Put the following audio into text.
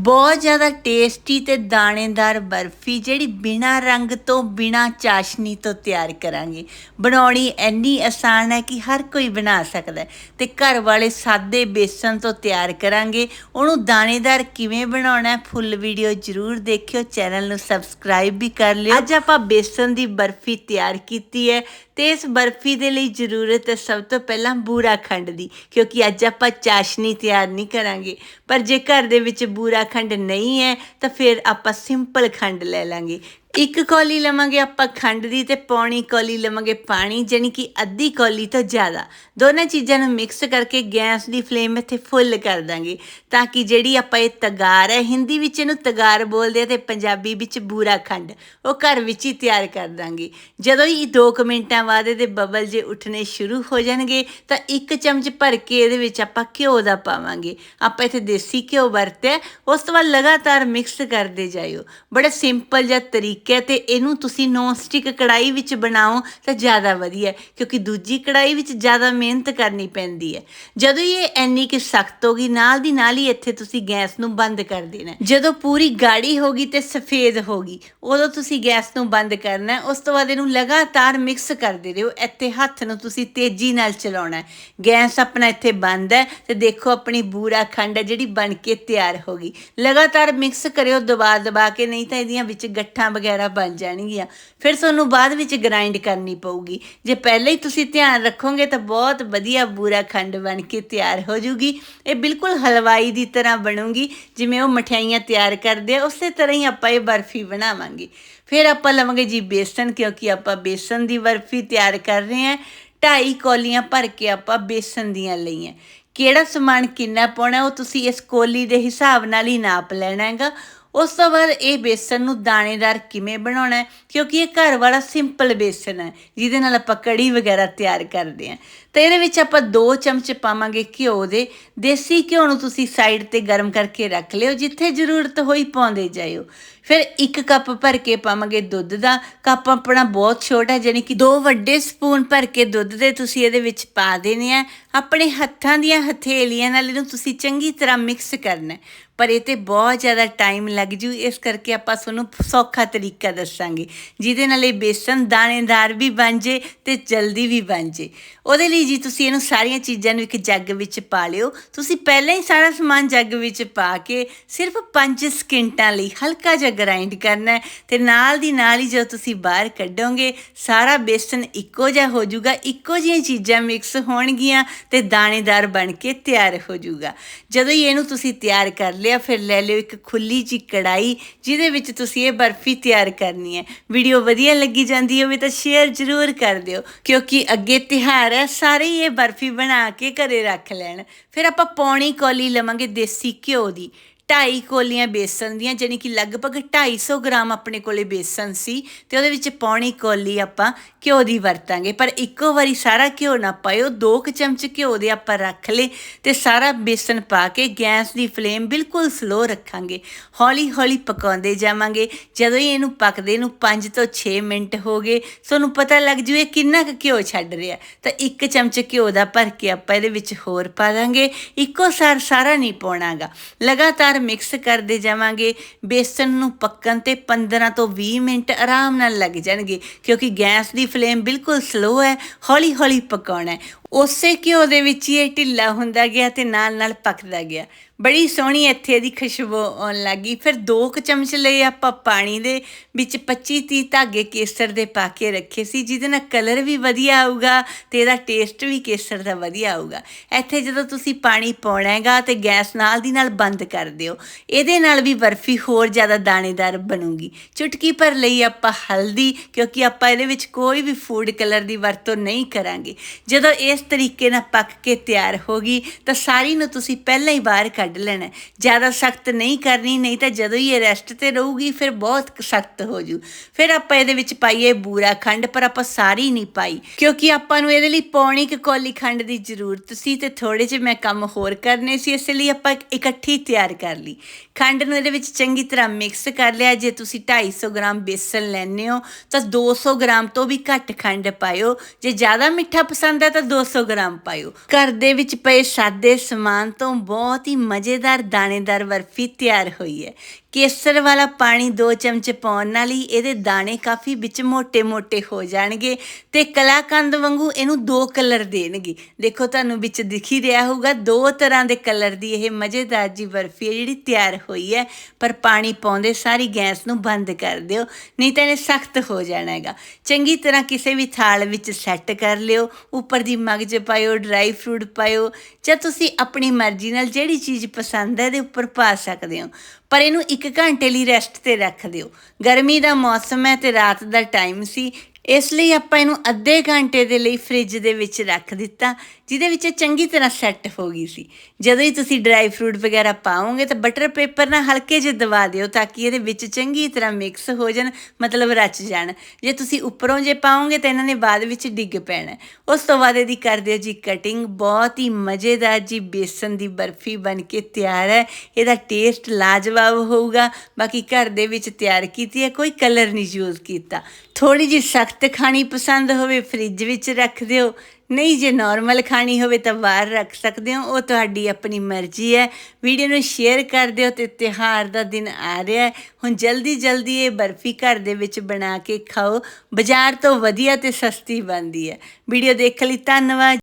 ਬਹੁਤ ਜ਼ਿਆਦਾ ਟੇਸਟੀ ਤੇ ਦਾਣੇਦਾਰ ਬਰਫੀ ਜਿਹੜੀ ਬਿਨਾ ਰੰਗ ਤੋਂ, ਬਿਨਾ ਚਾਸ਼ਨੀ ਤੋਂ ਤਿਆਰ ਕਰਾਂਗੇ। ਬਣਾਉਣੀ ਇੰਨੀ ਆਸਾਨ ਹੈ ਕਿ ਹਰ ਕੋਈ ਬਣਾ ਸਕਦਾ ਹੈ ਤੇ ਘਰ ਵਾਲੇ ਸਾਦੇ ਬੇਸਨ ਤੋਂ ਤਿਆਰ ਕਰਾਂਗੇ। ਉਹਨੂੰ ਦਾਣੇਦਾਰ ਕਿਵੇਂ ਬਣਾਉਣਾ ਫੁੱਲ ਵੀਡੀਓ ਜ਼ਰੂਰ ਦੇਖਿਓ, ਚੈਨਲ ਨੂੰ ਸਬਸਕ੍ਰਾਈਬ ਵੀ ਕਰ ਲਿਓ। ਅੱਜ ਆਪਾਂ ਬੇਸਨ ਦੀ ਬਰਫੀ ਤਿਆਰ ਕੀਤੀ ਹੈ। ਤੇ ਇਸ ਬਰਫੀ ਦੇ ਲਈ ਜ਼ਰੂਰਤ ਹੈ ਸਭ ਤੋਂ ਪਹਿਲਾਂ ਬੂਰਾ ਖੰਡ ਦੀ, ਕਿਉਂਕਿ ਅੱਜ ਆਪਾਂ ਚਾਸ਼ਨੀ ਤਿਆਰ ਨਹੀਂ ਕਰਾਂਗੇ। ਪਰ ਜੇ ਘਰ ਦੇ ਵਿੱਚ ਬੂਰਾ ਖੰਡ ਨਹੀਂ ਹੈ, ਤਾਂ ਫਿਰ ਆਪਾਂ ਸਿੰਪਲ ਖੰਡ ਲੈ ਲਾਂਗੇ। ਇੱਕ ਕੌਲੀ ਲਵਾਂਗੇ ਆਪਾਂ ਖੰਡ ਦੀ ਤੇ ਪੌਣੀ ਕੌਲੀ ਲਵਾਂਗੇ ਪਾਣੀ, ਜਾਣੀ ਕਿ ਅੱਧੀ ਕੌਲੀ ਤੋਂ ਜ਼ਿਆਦਾ। ਦੋਨਾਂ ਚੀਜ਼ਾਂ ਨੂੰ ਮਿਕਸ ਕਰਕੇ ਗੈਸ ਦੀ ਫਲੇਮ ਇੱਥੇ ਫੁੱਲ ਕਰ ਦਾਂਗੇ, ਤਾਂ ਕਿ ਜਿਹੜੀ ਆਪਾਂ ਇਹ ਤਗਾਰ ਹੈ, ਹਿੰਦੀ ਵਿੱਚ ਇਹਨੂੰ ਤਗਾਰ ਬੋਲਦੇ ਆ ਤੇ ਪੰਜਾਬੀ ਵਿੱਚ ਬੂਰਾ ਖੰਡ, ਉਹ ਘਰ ਵਿੱਚ ਹੀ ਤਿਆਰ ਕਰ ਦਾਂਗੇ। ਜਦੋਂ ਹੀ 2 ਮਿੰਟਾਂ ਬਾਅਦ ਇਹਦੇ ਬਬਲ ਜੇ ਉੱਠਣੇ ਸ਼ੁਰੂ ਹੋ ਜਾਣਗੇ, ਤਾਂ ਇੱਕ ਚਮਚ ਭਰ ਕੇ ਇਹਦੇ ਵਿੱਚ ਆਪਾਂ ਘਿਓ ਦਾ ਪਾਵਾਂਗੇ। ਆਪਾਂ ਇੱਥੇ ਦੇਸੀ ਘਿਓ ਵਰਤਿਆ, ਉਸ ਤੋਂ ਬਾਅਦ ਲਗਾਤਾਰ ਮਿਕਸ ਕਰਦੇ ਜਾਇਓ। ਬੜਾ ਸਿੰਪਲ ਜਿਹਾ ਤਰੀਕਾ ਹੈ ਤੇ ਇਹਨੂੰ ਤੁਸੀਂ ਨੌਨ ਸਟਿਕ ਕੜਾਈ ਵਿੱਚ ਬਣਾਓ ਤਾਂ ਜ਼ਿਆਦਾ ਵਧੀਆ ਕਿਉਂਕਿ ਦੂਜੀ ਕੜਾਈ ਵਿੱਚ ਜ਼ਿਆਦਾ ਮਿਹਨਤ ਕਰਨੀ ਪੈਂਦੀ ਹੈ। ਜਦੋਂ ਇਹ ਇੰਨੀ ਕਿ ਸਖਤ ਹੋ ਗਈ, ਨਾਲ ਦੀ ਨਾਲ ਹੀ ਇੱਥੇ ਤੁਸੀਂ ਗੈਸ ਨੂੰ ਬੰਦ ਕਰ ਦੇਣਾ ਜਦੋਂ ਪੂਰੀ ਗਾੜੀ ਹੋ ਗਈ ਤੇ ਸਫੇਦ ਹੋ ਗਈ, ਉਦੋਂ ਤੁਸੀਂ ਗੈਸ ਨੂੰ ਬੰਦ ਕਰਨਾ ਉਸ ਤੋਂ ਬਾਅਦ ਇਹਨੂੰ ਲਗਾਤਾਰ ਮਿਕਸ ਕਰਦੇ ਰਹੋ, ਇੱਥੇ ਹੱਥ ਨੂੰ ਤੁਸੀਂ ਤੇਜ਼ੀ ਨਾਲ ਚਲਾਉਣਾ ਗੈਸ ਆਪਣਾ ਇੱਥੇ ਬੰਦ ਹੈ ਤੇ ਦੇਖੋ ਆਪਣੀ ਬੂਰਾ ਖੰਡ ਹੈ ਜਿਹੜੀ ਬਣ ਕੇ ਤਿਆਰ ਹੋ ਗਈ। ਲਗਾਤਾਰ ਮਿਕਸ ਕਰਿਓ ਦਬਾ ਦਬਾ ਕੇ, ਨਹੀਂ ਤਾਂ ਇਹਦੀਆਂ ਵਿੱਚ ਗੱਠਾਂ ਵਗੈਰਾ ਵਗੈਰਾ ਬਣ ਜਾਣਗੀਆਂ। ਫਿਰ ਤੁਹਾਨੂੰ ਬਾਅਦ ਵਿੱਚ ਗ੍ਰਾਈਂਡ ਕਰਨੀ ਪਊਗੀ। ਜੇ ਪਹਿਲਾਂ ਹੀ ਤੁਸੀਂ ਧਿਆਨ ਰੱਖੋਗੇ ਤਾਂ ਬਹੁਤ ਵਧੀਆ ਬੂਰਾ ਖੰਡ ਬਣ ਕੇ ਤਿਆਰ ਹੋ ਜੂਗੀ। ਇਹ ਬਿਲਕੁਲ ਹਲਵਾਈ ਦੀ ਤਰ੍ਹਾਂ ਬਣੂਗੀ। ਜਿਵੇਂ ਉਹ ਮਠਿਆਈਆਂ ਤਿਆਰ ਕਰਦੇ ਆ, ਉਸੇ ਤਰ੍ਹਾਂ ਹੀ ਆਪਾਂ ਇਹ ਬਰਫੀ ਬਣਾਵਾਂਗੇ। ਫਿਰ ਆਪਾਂ ਲਵਾਂਗੇ ਜੀ ਬੇਸਨ, ਕਿਉਂਕਿ ਆਪਾਂ ਬੇਸਨ ਦੀ ਬਰਫੀ ਤਿਆਰ ਕਰ ਰਹੇ ਹਾਂ। ਢਾਈ ਕੌਲੀਆਂ ਭਰ ਕੇ ਆਪਾਂ ਬੇਸਨ ਦੀਆਂ ਲਈਆਂ। ਕਿਹੜਾ ਸਮਾਨ ਕਿੰਨਾ ਪਾਉਣਾ, ਉਹ ਤੁਸੀਂ ਇਸ ਕੋਲੀ ਦੇ ਹਿਸਾਬ ਨਾਲ ਹੀ ਨਾਪ ਲੈਣਾ ਹੈਗਾ। ਉਸ ਤੋਂ ਬਾਅਦ ਇਹ ਬੇਸਨ ਨੂੰ ਦਾਣੇਦਾਰ ਕਿਵੇਂ ਬਣਾਉਣਾ ਹੈ? ਕਿਉਂਕਿ ਇਹ ਘਰ ਵਾਲਾ ਸਿੰਪਲ ਬੇਸਨ ਹੈ, ਜਿਹਦੇ ਨਾਲ ਆਪਾਂ ਕੜੀ ਵਗੈਰਾ ਤਿਆਰ ਕਰਦੇ ਹਾਂ। ਤਾਂ ਇਹਦੇ ਵਿੱਚ ਆਪਾਂ 2 ਚਮਚ ਪਾਵਾਂਗੇ ਘਿਓ ਦੇ। ਦੇਸੀ ਘਿਓ ਨੂੰ ਤੁਸੀਂ ਸਾਈਡ ਤੇ ਗਰਮ ਕਰਕੇ ਰੱਖ ਲਿਓ, ਜਿੱਥੇ ਜ਼ਰੂਰਤ ਹੋਈ ਪਾਉਂਦੇ ਜਾਇਓ। ਫਿਰ ਇੱਕ ਕੱਪ ਭਰ ਕੇ ਪਾਵਾਂਗੇ ਦੁੱਧ ਦਾ। ਕੱਪ ਆਪਣਾ ਬਹੁਤ ਛੋਟਾ ਜਾਨੀ ਕਿ ਦੋ ਵੱਡੇ ਸਪੂਨ ਭਰ ਕੇ ਦੁੱਧ ਦੇ ਤੁਸੀਂ ਇਹਦੇ ਵਿੱਚ ਪਾ ਦੇਣੇ ਆ। ਆਪਣੇ ਹੱਥਾਂ ਦੀਆਂ ਹਥੇਲੀਆਂ ਨਾਲ ਇਹਨੂੰ ਤੁਸੀਂ ਚੰਗੀ ਤਰ੍ਹਾਂ ਮਿਕਸ ਕਰਨਾ ਪਰ ਇਹ ਤੇ ਬਹੁਤ ਜ਼ਿਆਦਾ ਟਾਈਮ ਲੱਗ ਜੂ, ਇਸ ਕਰਕੇ ਆਪਾਂ ਤੁਹਾਨੂੰ ਸੌਖਾ ਤਰੀਕਾ ਦੱਸਾਂਗੇ। ਜਿਹਦੇ ਨਾਲ ਇਹ ਬੇਸਨ ਦਾਣੇਦਾਰ ਵੀ ਬਣ ਜੇ ਤੇ ਜਲਦੀ ਵੀ ਬਣ ਜੇ। ਉਹਦੇ ਲਈ ਜੀ ਤੁਸੀਂ ਇਹਨੂੰ ਸਾਰੀਆਂ ਚੀਜ਼ਾਂ ਨੂੰ ਇੱਕ ਜੱਗ ਵਿੱਚ ਪਾ ਲਿਓ। ਤੁਸੀਂ ਪਹਿਲਾਂ ਹੀ ਸਾਰਾ ਸਮਾਨ ਜੱਗ ਵਿੱਚ ਪਾ ਕੇ ਸਿਰਫ 5 ਸਕਿੰਟਾਂ ਲਈ ਹਲਕਾ ਜਿਹਾ ਗ੍ਰਾਈਂਡ ਕਰਨਾ ਹੈ ਤੇ ਨਾਲ ਦੀ ਨਾਲ ਹੀ ਜਦੋਂ ਤੁਸੀਂ ਬਾਹਰ ਕੱਢੋਗੇ, ਸਾਰਾ ਬੇਸਨ ਇੱਕੋ ਜਿਹਾ ਹੋ ਜਾਊਗਾ, ਇੱਕੋ ਜਿਹੀਆਂ ਚੀਜ਼ਾਂ ਮਿਕਸ ਹੋਣਗੀਆਂ ਤੇ ਦਾਣੇਦਾਰ ਬਣ ਕੇ ਤਿਆਰ ਹੋ ਜਾਊਗਾ। ਜਦੋਂ ਹੀ ਇਹਨੂੰ ਤੁਸੀਂ ਤਿਆਰ ਕਰ ਲਿਆ, ਫਿਰ ਲੈ ਲਿਓ ਇੱਕ ਖੁੱਲੀ ਜੀ ਕੜਾਈ, ਜਿਹਦੇ ਵਿੱਚ ਤੁਸੀਂ ਇਹ ਬਰਫੀ ਤਿਆਰ ਕਰਨੀ ਹੈ। ਵੀਡੀਓ ਵਧੀਆ ਲੱਗੀ ਜਾਂਦੀ ਹੋਵੇ ਤਾਂ ਸ਼ੇਅਰ ਜ਼ਰੂਰ ਕਰ ਦਿਓ, ਕਿਉਂਕਿ ਅੱਗੇ ਤਿਹਾਰ ਹੈ, ਸਾਰੇ ਹੀ ਇਹ ਬਰਫੀ ਬਣਾ ਕੇ ਘਰੇ ਰੱਖ ਲੈਣ। ਫਿਰ ਆਪਾਂ ਪੌਣੀ ਕੌਲੀ ਲਵਾਂਗੇ ਦੇਸੀ ਘਿਓ ਦੀ। ਢਾਈ ਕੋਲੀਆਂ ਬੇਸਨ ਦੀਆਂ, ਜਾਣੀ ਕਿ ਲਗਭਗ 250 ਗ੍ਰਾਮ ਆਪਣੇ ਕੋਲੇ ਬੇਸਨ ਸੀ ਤੇ ਉਹਦੇ ਵਿੱਚ ਪੌਣੀ ਕੋਲੀ ਆਪਾਂ ਘਿਓ ਦੀ ਵਰਤਾਂਗੇ। ਪਰ ਇੱਕੋ ਵਾਰੀ ਸਾਰਾ ਘਿਓ ਨਾ ਪਾਇਓ, ਦੋ ਕੁ ਚਮਚ ਘਿਓ ਦੇ ਆਪਾਂ ਰੱਖ ਲਏ ਤੇ ਸਾਰਾ ਬੇਸਨ ਪਾ ਕੇ ਗੈਸ ਦੀ ਫਲੇਮ ਬਿਲਕੁਲ ਸਲੋ ਰੱਖਾਂਗੇ। ਹੌਲੀ ਹੌਲੀ ਪਕਾਉਂਦੇ ਜਾਵਾਂਗੇ। ਜਦੋਂ ਹੀ ਇਹਨੂੰ ਪਕਦੇ ਨੂੰ 5 ਤੋਂ 6 ਮਿੰਟ ਹੋ ਗਏ, ਤੁਹਾਨੂੰ ਪਤਾ ਲੱਗ ਜੂ ਇਹ ਕਿੰਨਾ ਕੁ ਘਿਓ ਛੱਡ ਰਿਹਾ। ਤਾਂ ਇੱਕ ਚਮਚ ਘਿਓ ਦਾ ਭਰ ਕੇ ਆਪਾਂ ਇਹਦੇ ਵਿੱਚ ਹੋਰ ਪਾ ਦਾਂਗੇ। ਇੱਕੋ ਸਾਰ ਸਾਰਾ ਨਹੀਂ ਪਾਉਣਾਗਾ। ਲਗਾਤਾਰ ਮਿਕਸ ਕਰਦੇ ਜਾਵਾਂਗੇ, ਬੇਸਨ ਨੂੰ ਪੱਕਣ ਤੇ 15 ਤੋਂ 20 ਮਿੰਟ ਆਰਾਮ ਨਾਲ ਲੱਗ ਜਾਣਗੇ, ਕਿਉਂਕਿ ਗੈਸ ਦੀ ਫਲੇਮ ਬਿਲਕੁਲ ਸਲੋ ਹੈ ਹੌਲੀ ਹੌਲੀ ਪਕਾਉਣਾ ਹੈ। ਉਸੇ ਘਿਓ ਦੇ ਵਿੱਚ ਹੀ ਇਹ ਢਿੱਲਾ ਹੁੰਦਾ ਗਿਆ ਤੇ ਨਾਲ ਨਾਲ ਪੱਕਦਾ ਗਿਆ। ਬੜੀ ਸੋਹਣੀ ਇੱਥੇ ਇਹਦੀ ਖੁਸ਼ਬੂ ਆਉਣ ਲੱਗੀ। ਫਿਰ ਦੋ ਕੁ ਚਮਚ ਲਏ ਆਪਾਂ ਪਾਣੀ ਦੇ ਵਿੱਚ 25 30 ਧਾਗੇ ਕੇਸਰ ਦੇ ਪਾ ਕੇ ਰੱਖੇ ਸੀ, ਜਿਹਦੇ ਨਾਲ ਕਲਰ ਵੀ ਵਧੀਆ ਆਊਗਾ ਤੇ ਇਹਦਾ ਟੇਸਟ ਵੀ ਕੇਸਰ ਦਾ ਵਧੀਆ ਆਊਗਾ। ਇੱਥੇ ਜਦੋਂ ਤੁਸੀਂ ਪਾਣੀ ਪਾਉਣਾ ਹੈਗਾ ਤੇ ਗੈਸ ਨਾਲ ਦੀ ਨਾਲ ਬੰਦ ਕਰ ਦਿਓ, ਇਹਦੇ ਨਾਲ ਵੀ ਬਰਫੀ ਹੋਰ ਜ਼ਿਆਦਾ ਦਾਣੇਦਾਰ ਬਣੂਗੀ। ਚੁਟਕੀ ਭਰ ਲਈ ਆਪਾਂ ਹਲਦੀ, ਕਿਉਂਕਿ ਆਪਾਂ ਇਹਦੇ ਵਿੱਚ ਕੋਈ ਵੀ ਫੂਡ ਕਲਰ ਦੀ ਵਰਤੋਂ ਨਹੀਂ ਕਰਾਂਗੇ। ਜਦੋਂ ਇਸ ਤਰੀਕੇ ਨਾਲ ਪੱਕ ਕੇ ਤਿਆਰ ਹੋ ਗਈ, ਤਾਂ ਸਾਰੀ ਨੂੰ ਤੁਸੀਂ ਪਹਿਲਾਂ ਹੀ ਬਾਹਰ ਕੱਢ ਲੈਣਾ ਹੈ। ਜ਼ਿਆਦਾ ਸਖਤ ਨਹੀਂ ਕਰਨੀ, ਨਹੀਂ ਤਾਂ ਜਦੋਂ ਹੀ ਇਹ ਰੈਸਟ ਤੇ ਰਹੂਗੀ, ਫਿਰ ਬਹੁਤ ਸਖਤ ਹੋ ਜੂ। ਫਿਰ ਆਪਾਂ ਇਹਦੇ ਵਿੱਚ ਪਾਈਏ ਬੂਰਾ ਖੰਡ, ਪਰ ਆਪਾਂ ਸਾਰੀ ਨਹੀਂ ਪਾਈ। ਕਿਉਂਕਿ ਆਪਾਂ ਨੂੰ ਇਹਦੇ ਲਈ ਪੌਣੀ ਕੁ ਕੌਲੀ ਖੰਡ ਦੀ ਜ਼ਰੂਰਤ ਸੀ ਤੇ ਥੋੜੇ ਜਿਹੇ ਮੈਂ ਕੰਮ ਹੋਰ ਕਰਨੇ ਸੀ, ਇਸ ਲਈ ਆਪਾਂ ਇਕੱਠੀ ਤਿਆਰ ਕਰ ਲਈ। ਖੰਡ ਨੂੰ ਇਹਦੇ ਵਿੱਚ ਚੰਗੀ ਤਰ੍ਹਾਂ ਮਿਕਸ ਕਰ ਲਿਆ। ਜੇ ਤੁਸੀਂ 250 ਗ੍ਰਾਮ ਬੇਸਨ ਲੈਣੇ ਹੋ, ਤਾਂ 200 ਗ੍ਰਾਮ ਤੋਂ ਵੀ ਘੱਟ ਖੰਡ ਪਾਇਓ। ਜੇ ਜ਼ਿਆਦਾ ਮਿੱਠਾ ਪਸੰਦ ਹੈ, ਤਾਂ 200 200 ਗ੍ਰਾਮ ਪਾਇਓ। ਘਰ ਦੇ ਵਿੱਚ ਪਏ ਸਾਦੇ ਸਮਾਨ ਤੋਂ ਬਹੁਤ ਹੀ ਮਜ਼ੇਦਾਰ ਦਾਣੇਦਾਰ ਬਰਫੀ ਤਿਆਰ ਹੋਈ ਹੈ। ਕੇਸਰ ਵਾਲਾ ਪਾਣੀ 2 ਚਮਚ ਪਾਉਣ ਨਾਲ ਹੀ ਇਹਦੇ ਦਾਣੇ ਕਾਫੀ ਵਿੱਚ ਮੋٹے-ਮੋٹے ਹੋ ਜਾਣਗੇ ਤੇ ਕਲਾਕੰਦ ਵਾਂਗੂ ਇਹਨੂੰ ਦੋ ਕਲਰ ਦੇਣਗੇ। ਦੇਖੋ, ਤੁਹਾਨੂੰ ਵਿੱਚ ਦਿਖੀ ਰਿਹਾ ਹੋਊਗਾ, ਦੋ ਤਰ੍ਹਾਂ ਦੇ ਕਲਰ ਦੀ ਇਹ ਮਜ਼ੇਦਾਰ ਜੀ ਬਰਫੀ ਹੈ ਜਿਹੜੀ ਤਿਆਰ ਹੋਈ ਹੈ। ਪਰ ਪਾਣੀ ਪਾਉਂਦੇ ਸਾਰੀ ਗੈਸ ਨੂੰ ਬੰਦ ਕਰ ਦਿਓ, ਨਹੀਂ ਤਾਂ ਇਹ ਸਖਤ ਹੋ ਜਾਣਾ ਹੈਗਾ। ਚੰਗੀ ਤਰ੍ਹਾਂ ਕਿਸੇ ਵੀ ਥਾਲ ਵਿੱਚ ਸੈੱਟ ਕਰ ਲਿਓ, ਉੱਪਰ ਦੀ ਮਗ ਮਗਜ ਪਾਇਓ ਡਰਾਈ ਫਰੂਟ ਪਾਇਓ, ਜਾਂ ਤੁਸੀਂ ਆਪਣੀ ਮਰਜ਼ੀ ਨਾਲ ਜਿਹੜੀ ਚੀਜ਼ ਪਸੰਦ ਹੈ ਇਹਦੇ ਉੱਪਰ ਪਾ ਸਕਦੇ ਹੋ। ਪਰ ਇਹਨੂੰ 1 ਘੰਟੇ ਲਈ ਰੈਸਟ ਤੇ ਰੱਖ ਦਿਓ। ਗਰਮੀ ਦਾ ਮੌਸਮ ਹੈ ਤੇ ਰਾਤ ਦਾ ਟਾਈਮ ਸੀ ਇਸ ਲਈ ਆਪਾਂ ਇਹਨੂੰ ਅੱਧੇ ਘੰਟੇ ਦੇ ਲਈ ਫ੍ਰਿਜ ਦੇ ਵਿੱਚ ਰੱਖ ਦਿੱਤਾ, ਜਿਹਦੇ ਵਿੱਚ ਇਹ ਚੰਗੀ ਤਰ੍ਹਾਂ ਸੈੱਟ ਹੋ ਗਈ ਸੀ। ਜਦੋਂ ਹੀ ਤੁਸੀਂ ਡਰਾਈ ਫਰੂਟ ਵਗੈਰਾ ਪਾਓਗੇ ਤਾਂ ਬਟਰ ਪੇਪਰ ਨਾਲ ਹਲਕੇ ਜਿਹੇ ਦਬਾ ਦਿਓ ਤਾਂ ਕਿ ਇਹਦੇ ਵਿੱਚ ਚੰਗੀ ਤਰ੍ਹਾਂ ਮਿਕਸ ਹੋ ਜਾਣ, ਮਤਲਬ ਰਚ ਜਾਣ। ਜੇ ਤੁਸੀਂ ਉੱਪਰੋਂ ਜੇ ਪਾਓਗੇ ਤਾਂ ਇਹਨਾਂ ਨੇ ਬਾਅਦ ਵਿੱਚ ਡਿੱਗ ਪੈਣਾ। ਉਸ ਤੋਂ ਬਾਅਦ ਇਹਦੀ ਕਰ ਦਿਓ ਜੀ ਕਟਿੰਗ ਬਹੁਤ ਹੀ ਮਜ਼ੇਦਾਰ ਜੀ ਬੇਸਨ ਦੀ ਬਰਫੀ ਬਣ ਕੇ ਤਿਆਰ ਹੈ। ਇਹਦਾ ਟੇਸਟ ਲਾਜਵਾਬ ਹੋਊਗਾ। ਬਾਕੀ ਘਰ ਦੇ ਵਿੱਚ ਤਿਆਰ ਕੀਤੀ ਹੈ, ਕੋਈ ਕਲਰ ਨਹੀਂ ਯੂਜ਼ ਕੀਤਾ। ਥੋੜੀ ਜਿਹੀ ਸਖਤ ਖਾਣੀ ਪਸੰਦ ਹੋਵੇ, ਫ੍ਰਿਜ ਵਿੱਚ ਰੱਖ ਦਿਓ। ਨਹੀਂ ਜੇ ਨਾਰਮਲ ਖਾਣੀ ਹੋਵੇ ਤਾਂ ਬਾਹਰ ਰੱਖ ਸਕਦੇ ਹੋ। ਉਹ ਤੁਹਾਡੀ ਆਪਣੀ ਮਰਜ਼ੀ ਹੈ। ਵੀਡੀਓ ਨੂੰ ਸ਼ੇਅਰ ਕਰ ਦਿਓ ਤੇ ਤਿਉਹਾਰ ਦਾ ਦਿਨ ਆ ਰਿਹਾ ਹੈ। ਹੁਣ ਜਲਦੀ ਜਲਦੀ ਇਹ ਬਰਫੀ ਘਰ ਦੇ ਵਿੱਚ ਬਣਾ ਕੇ ਖਾਓ। ਬਾਜ਼ਾਰ ਤੋਂ ਵਧੀਆ ਤੇ ਸਸਤੀ ਬਣਦੀ ਹੈ। ਵੀਡੀਓ ਦੇਖਣ ਲਈ, ਧੰਨਵਾਦ।